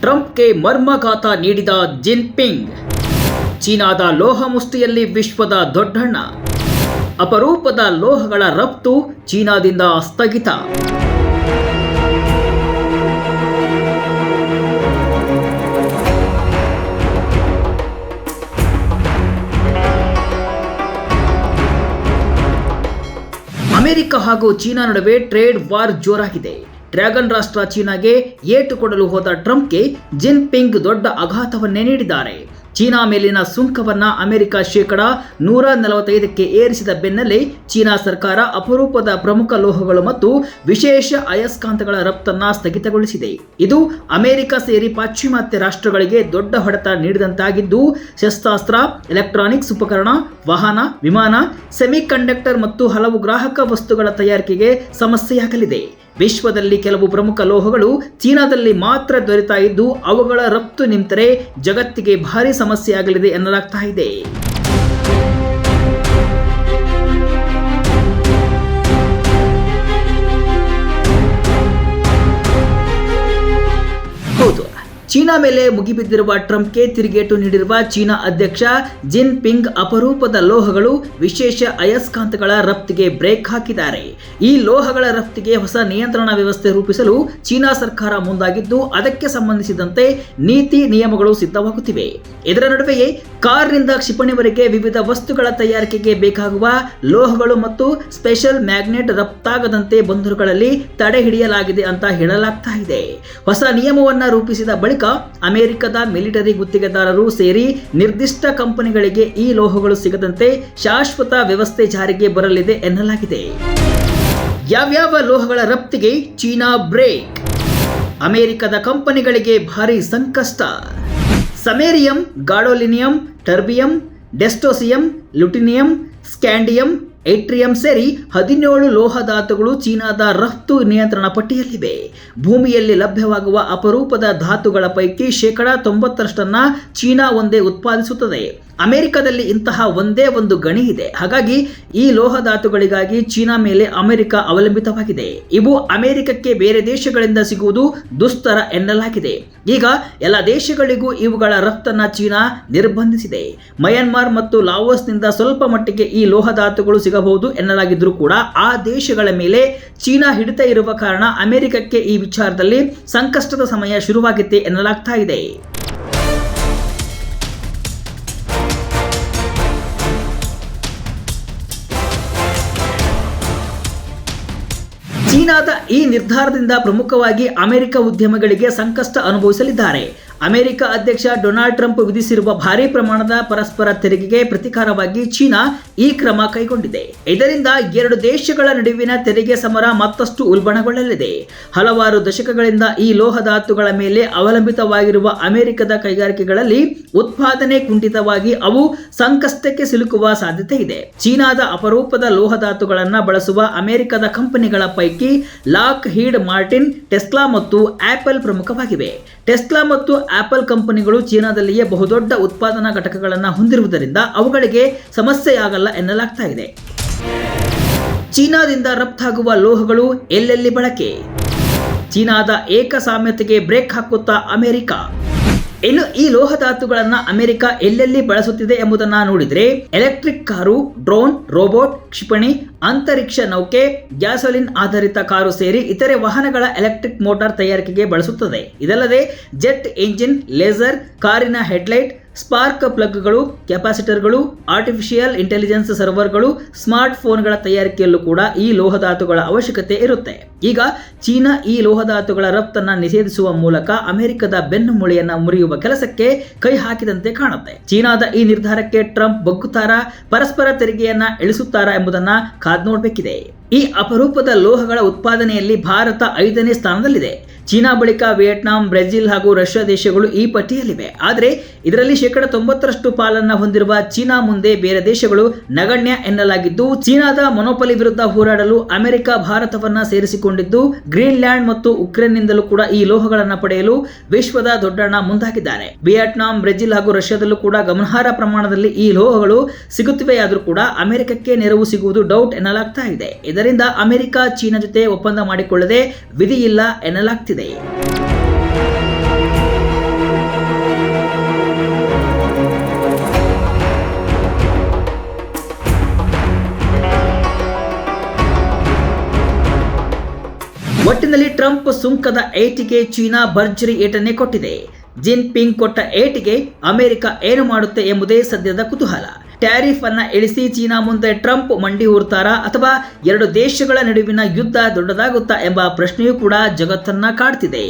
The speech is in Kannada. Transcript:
ಟ್ರಂಪ್ಗೆ ಮರ್ಮಘಾತ ನೀಡಿದ ಜಿನ್ಪಿಂಗ್. ಚೀನಾದ ಲೋಹ ಮುಸ್ತಿಯಲ್ಲಿ ವಿಶ್ವದ ದೊಡ್ಡಣ್ಣ. ಅಪರೂಪದ ಲೋಹಗಳ ರಫ್ತು ಚೀನಾದಿಂದ ಸ್ಥಗಿತ. ಅಮೆರಿಕ ಹಾಗೂ ಚೀನಾ ನಡುವೆ ಟ್ರೇಡ್ ವಾರ್ ಜೋರಾಗಿದೆ. ಡ್ರ್ಯಾಗನ್ ರಾಷ್ಟ್ರ ಚೀನಾಗೆ ಏಟು ಕೊಡಲು ಹೋದ ಟ್ರಂಪ್ಗೆ ಜಿನ್ಪಿಂಗ್ ದೊಡ್ಡ ಆಘಾತವನ್ನೇ ನೀಡಿದ್ದಾರೆ. ಚೀನಾ ಮೇಲಿನ ಸುಂಕವನ್ನ ಅಮೆರಿಕ ಶೇಕಡ ನೂರ ನಲವತ್ತೈದಕ್ಕೆ ಏರಿಸಿದ ಬೆನ್ನಲ್ಲೇ ಚೀನಾ ಸರ್ಕಾರ ಅಪರೂಪದ ಪ್ರಮುಖ ಲೋಹಗಳು ಮತ್ತು ವಿಶೇಷ ಅಯಸ್ಕಾಂತಗಳ ರಫ್ತನ್ನ ಸ್ಥಗಿತಗೊಳಿಸಿದೆ. ಇದು ಅಮೆರಿಕ ಸೇರಿ ಪಾಶ್ಚಿಮಾತ್ಯ ರಾಷ್ಟ್ರಗಳಿಗೆ ದೊಡ್ಡ ಹೊಡೆತ ನೀಡಿದಂತಾಗಿದ್ದು, ಶಸ್ತ್ರಾಸ್ತ್ರ, ಎಲೆಕ್ಟ್ರಾನಿಕ್ಸ್ ಉಪಕರಣ, ವಾಹನ, ವಿಮಾನ, ಸೆಮಿಕಂಡಕ್ಟರ್ ಮತ್ತು ಹಲವು ಗ್ರಾಹಕ ವಸ್ತುಗಳ ತಯಾರಿಕೆಗೆ ಸಮಸ್ಯೆಯಾಗಲಿದೆ. ವಿಶ್ವದಲ್ಲಿ ಕೆಲವು ಪ್ರಮುಖ ಲೋಹಗಳು ಚೀನಾದಲ್ಲಿ ಮಾತ್ರ ದೊರೆತಾ ಇದ್ದು ಅವುಗಳ ರಫ್ತು ನಿಂತರೆ ಜಗತ್ತಿಗೆ ಭಾರಿ ಸಮಸ್ಯೆಯಾಗಲಿದೆ ಎನ್ನಲಾಗ್ತಾ ಇದೆ. ಚೀನಾ ಮೇಲೆ ಮುಗಿಬಿದ್ದಿರುವ ಟ್ರಂಪ್ಗೆ ತಿರುಗೇಟು ನೀಡಿರುವ ಚೀನಾ ಅಧ್ಯಕ್ಷ ಜಿನ್ ಪಿಂಗ್ ಅಪರೂಪದ ಲೋಹಗಳು ವಿಶೇಷ ಅಯಸ್ಕಾಂತಗಳ ರಫ್ತಿಗೆ ಬ್ರೇಕ್ ಹಾಕಿದ್ದಾರೆ. ಈ ಲೋಹಗಳ ರಫ್ತಿಗೆ ಹೊಸ ನಿಯಂತ್ರಣ ವ್ಯವಸ್ಥೆ ರೂಪಿಸಲು ಚೀನಾ ಸರ್ಕಾರ ಮುಂದಾಗಿದ್ದು, ಅದಕ್ಕೆ ಸಂಬಂಧಿಸಿದಂತೆ ನೀತಿ ನಿಯಮಗಳು ಸಿದ್ಧವಾಗುತ್ತಿವೆ. ಇದರ ನಡುವೆಯೇ ಕಾರ್ನಿಂದ ಕ್ಷಿಪಣಿವರೆಗೆ ವಿವಿಧ ವಸ್ತುಗಳ ತಯಾರಿಕೆಗೆ ಬೇಕಾಗುವ ಲೋಹಗಳು ಮತ್ತು ಸ್ಪೆಷಲ್ ಮ್ಯಾಗ್ನೆಟ್ ರಫ್ತಾಗದಂತೆ ಬಂದರುಗಳಲ್ಲಿ ತಡೆ ಹಿಡಿಯಲಾಗಿದೆ ಅಂತ ಹೇಳಲಾಗ್ತಾ ಇದೆ. ಹೊಸ ನಿಯಮವನ್ನು ರೂಪಿಸಿದ ಬಳಿಕ ಅಮೆರಿಕದ ಮಿಲಿಟರಿ ಗುತ್ತಿಗೆದಾರರು ಸೇರಿ ನಿರ್ದಿಷ್ಟ ಕಂಪನಿಗಳಿಗೆ ಈ ಲೋಹಗಳು ಸಿಗದಂತೆ ಶಾಶ್ವತ ವ್ಯವಸ್ಥೆ ಜಾರಿಗೆ ಬರಲಿದೆ ಎನ್ನಲಾಗಿದೆ. ಯಾವ್ಯಾವ ಲೋಹಗಳ ರಫ್ತಿಗೆ ಚೀನಾ ಬ್ರೇಕ್? ಅಮೆರಿಕದ ಕಂಪನಿಗಳಿಗೆ ಭಾರಿ ಸಂಕಷ್ಟ. Samarium, gadolinium, terbium, dysprosium, lutetium, scandium yttrium ಸೇರಿ ಹದಿನೇಳು ಲೋಹಧಾತುಗಳು ಚೀನಾದ ರಫ್ತು ನಿಯಂತ್ರಣ ಪಟ್ಟಿಯಲ್ಲಿವೆ. ಭೂಮಿಯಲ್ಲಿ ಲಭ್ಯವಾಗುವ ಅಪರೂಪದ ಧಾತುಗಳ ಪೈಕಿ ಶೇಕಡಾ ತೊಂಬತ್ತರಷ್ಟನ್ನ ಚೀನಾ ಒಂದೇ ಉತ್ಪಾದಿಸುತ್ತದೆ. ಅಮೆರಿಕದಲ್ಲಿ ಇಂತಹ ಒಂದೇ ಒಂದು ಗಣಿ ಇದೆ. ಹಾಗಾಗಿ ಈ ಲೋಹಧಾತುಗಳಿಗಾಗಿ ಚೀನಾ ಮೇಲೆ ಅಮೆರಿಕ ಅವಲಂಬಿತವಾಗಿದೆ. ಇವು ಅಮೆರಿಕಕ್ಕೆ ಬೇರೆ ದೇಶಗಳಿಂದ ಸಿಗುವುದು ದುಸ್ತರ ಎನ್ನಲಾಗಿದೆ. ಈಗ ಎಲ್ಲ ದೇಶಗಳಿಗೂ ಇವುಗಳ ರಫ್ತನ್ನ ಚೀನಾ ನಿರ್ಬಂಧಿಸಿದೆ. ಮಯನ್ಮಾರ್ ಮತ್ತು ಲಾವೋಸ್ನಿಂದ ಸ್ವಲ್ಪ ಮಟ್ಟಿಗೆ ಈ ಲೋಹಧಾತುಗಳು ಸಿಗಬಹುದು ಎನ್ನಲಾಗಿದ್ರೂ ಕೂಡ ಆ ದೇಶಗಳ ಮೇಲೆ ಚೀನಾ ಹಿಡಿತ ಇರುವ ಕಾರಣ ಅಮೆರಿಕಕ್ಕೆ ಈ ವಿಚಾರದಲ್ಲಿ ಸಂಕಷ್ಟದ ಸಮಯ ಶುರುವಾಗಿತ್ತೆ ಎನ್ನಲಾಗ್ತಾ ಇದೆ. ಚೀನಾದ ಈ ನಿರ್ಧಾರದಿಂದ ಪ್ರಮುಖವಾಗಿ ಅಮೆರಿಕ ಉದ್ಯಮಗಳಿಗೆ ಸಂಕಷ್ಟ ಅನುಭವಿಸಲಿದ್ದಾರೆ. ಅಮೆರಿಕ ಅಧ್ಯಕ್ಷ ಡೊನಾಲ್ಡ್ ಟ್ರಂಪ್ ವಿಧಿಸಿರುವ ಭಾರಿ ಪ್ರಮಾಣದ ಪರಸ್ಪರ ತೆರಿಗೆಗೆ ಪ್ರತಿಕಾರವಾಗಿ ಚೀನಾ ಈ ಕ್ರಮ ಕೈಗೊಂಡಿದೆ. ಇದರಿಂದ ಎರಡು ದೇಶಗಳ ನಡುವಿನ ತೆರಿಗೆ ಸಮರ ಮತ್ತಷ್ಟು ಉಲ್ಬಣಗೊಳ್ಳಲಿದೆ. ಹಲವಾರು ದಶಕಗಳಿಂದ ಈ ಲೋಹಧಾತುಗಳ ಮೇಲೆ ಅವಲಂಬಿತವಾಗಿರುವ ಅಮೆರಿಕದ ಕೈಗಾರಿಕೆಗಳಲ್ಲಿ ಉತ್ಪಾದನೆ ಕುಂಠಿತವಾಗಿ ಅವು ಸಂಕಷ್ಟಕ್ಕೆ ಸಿಲುಕುವ ಸಾಧ್ಯತೆ ಇದೆ ಚೀನಾದ ಅಪರೂಪದ ಲೋಹಧಾತುಗಳನ್ನು ಬಳಸುವ ಅಮೆರಿಕದ ಕಂಪನಿಗಳ ಪೈಕಿ ಲಾಕ್ ಹೀಡ್ ಮಾರ್ಟಿನ್, ಟೆಸ್ಲಾ ಮತ್ತು ಆಪಲ್ ಪ್ರಮುಖವಾಗಿವೆ. ಟೆಸ್ಲಾ ಮತ್ತು ಆಪಲ್ ಕಂಪನಿಗಳು ಚೀನಾದಲ್ಲಿಯೇ ಬಹುದೊಡ್ಡ ಉತ್ಪಾದನಾ ಘಟಕಗಳನ್ನು ಹೊಂದಿರುವುದರಿಂದ ಅವುಗಳಿಗೆ ಸಮಸ್ಯೆಯಾಗಲ್ಲ ಎನ್ನಲಾಗ್ತಾ ಇದೆ. ಚೀನಾದಿಂದ ರಫ್ತಾಗುವ ಲೋಹಗಳು ಎಲ್ಲೆಲ್ಲಿ ಬಳಕೆ? ಚೀನಾದ ಏಕಸಾಮ್ಯತೆಗೆ ಬ್ರೇಕ್ ಹಾಕುತ್ತಾ ಅಮೆರಿಕ? ಇನ್ನು ಈ ಲೋಹ ಧಾತುಗಳನ್ನ ಅಮೆರಿಕ ಎಲ್ಲೆಲ್ಲಿ ಬಳಸುತ್ತಿದೆ ಎಂಬುದನ್ನ ನೋಡಿದ್ರೆ ಎಲೆಕ್ಟ್ರಿಕ್ ಕಾರು, ಡ್ರೋನ್, ರೋಬೋಟ್, ಕ್ಷಿಪಣಿ, ಅಂತರಿಕ್ಷ ನೌಕೆ, ಗ್ಯಾಸೋಲಿನ್ ಆಧಾರಿತ ಕಾರು ಸೇರಿ ಇತರೆ ವಾಹನಗಳ ಎಲೆಕ್ಟ್ರಿಕ್ ಮೋಟಾರ್ ತಯಾರಿಕೆಗೆ ಬಳಸುತ್ತದೆ. ಇದಲ್ಲದೆ ಜೆಟ್ ಎಂಜಿನ್ ಲೇಸರ್, ಕಾರಿನ ಹೆಡ್ಲೈಟ್ ಸ್ಪಾರ್ಕ್ ಪ್ಲಗ್ಗಳು, ಕೆಪಾಸಿಟರ್ಗಳು, ಆರ್ಟಿಫಿಷಿಯಲ್ ಇಂಟೆಲಿಜೆನ್ಸ್ ಸರ್ವರ್ಗಳು ಸ್ಮಾರ್ಟ್ ಫೋನ್ಗಳ ತಯಾರಿಕೆಯಲ್ಲೂ ಕೂಡ ಈ ಲೋಹಧಾತುಗಳ ಅವಶ್ಯಕತೆ ಇರುತ್ತೆ. ಈಗ ಚೀನಾ ಈ ಲೋಹಧಾತುಗಳ ರಫ್ತನ್ನು ನಿಷೇಧಿಸುವ ಮೂಲಕ ಅಮೆರಿಕದ ಬೆನ್ನು ಮುಳಿಯನ್ನ ಮುರಿಯುವ ಕೆಲಸಕ್ಕೆ ಕೈ ಹಾಕಿದಂತೆ ಕಾಣುತ್ತೆ. ಚೀನಾದ ಈ ನಿರ್ಧಾರಕ್ಕೆ ಟ್ರಂಪ್ ಬಗ್ಗುತ್ತಾರಾ ಪರಸ್ಪರ ತೆರಿಗೆಯನ್ನ ಇಳಿಸುತ್ತಾರಾ ಎಂಬುದನ್ನ ಕಾದ್ ನೋಡಬೇಕಿದೆ. ಈ ಅಪರೂಪದ ಲೋಹಗಳ ಉತ್ಪಾದನೆಯಲ್ಲಿ ಭಾರತ ಐದನೇ ಸ್ಥಾನದಲ್ಲಿದೆ. ಚೀನಾ ಬಳಿಕ ವಿಯೆಟ್ನಾಂ, ಬ್ರೆಜಿಲ್ ಹಾಗೂ ರಷ್ಯಾ ದೇಶಗಳು ಈ ಪಟ್ಟಿಯಲ್ಲಿವೆ. ಆದರೆ ಇದರಲ್ಲಿ ಶೇಕಡ ತೊಂಬತ್ತರಷ್ಟು ಪಾಲನ್ನ ಹೊಂದಿರುವ ಚೀನಾ ಮುಂದೆ ಬೇರೆ ದೇಶಗಳು ನಗಣ್ಯ ಎನ್ನಲಾಗಿದ್ದು, ಚೀನಾದ ಮೊನೋಪಲಿ ವಿರುದ್ಧ ಹೋರಾಡಲು ಅಮೆರಿಕ, ಭಾರತವನ್ನ ಸೇರಿಸಿಕೊಂಡಿದ್ದು, ಗ್ರೀನ್ಲ್ಯಾಂಡ್ ಮತ್ತು ಉಕ್ರೇನ್ನಿಂದಲೂ ಕೂಡ ಈ ಲೋಹಗಳನ್ನು ಪಡೆಯಲು ವಿಶ್ವದ ದೊಡ್ಡಣ್ಣ ಮುಂದಾಗಿದ್ದಾರೆ. ವಿಯೆಟ್ನಾಂ, ಬ್ರೆಜಿಲ್ ಹಾಗೂ ರಷ್ಯಾದಲ್ಲೂ ಕೂಡ ಗಮನಾರ್ಹ ಪ್ರಮಾಣದಲ್ಲಿ ಈ ಲೋಹಗಳು ಸಿಗುತ್ತಿವೆಯಾದರೂ ಕೂಡ ಅಮೆರಿಕಕ್ಕೆ ನೆರವು ಸಿಗುವುದು ಡೌಟ್ ಎನ್ನಲಾಗ್ತಾ ಇದೆ. ಇದರಿಂದ ಅಮೆರಿಕ, ಚೀನಾ ಜೊತೆ ಒಪ್ಪಂದ ಮಾಡಿಕೊಳ್ಳದೆ ವಿಧಿ ಇಲ್ಲ ಎನ್ನಲಾಗ್ತಿದೆ. ಒಟ್ಟಿನಲ್ಲಿ ಟ್ರಂಪ್ ಸುಂಕದ ಏಟಿಗೆ ಚೀನಾ ಭರ್ಜರಿ ಏಟನ್ನೇ ಕೊಟ್ಟಿದೆ. ಜಿನ್ ಪಿಂಗ್ ಕೊಟ್ಟ ಏಟಿಗೆ ಅಮೆರಿಕ ಏನು ಮಾಡುತ್ತೆ ಎಂಬುದೇ ಸದ್ಯದ ಕುತೂಹಲ. ಟ್ಯಾರಿಫ್ ಅನ್ನ ಇಳಿಸಿ ಚೀನಾ ಮುಂದೆ ಟ್ರಂಪ್ ಮಂಡಿ ಊರ್ತಾರಾ ಅಥವಾ ಎರಡು ದೇಶಗಳ ನಡುವಿನ ಯುದ್ಧ ದೊಡ್ಡದಾಗುತ್ತಾ ಎಂಬ ಪ್ರಶ್ನೆಯೂ ಕೂಡ ಜಗತ್ತನ್ನ ಕಾಡ್ತಿದೆ.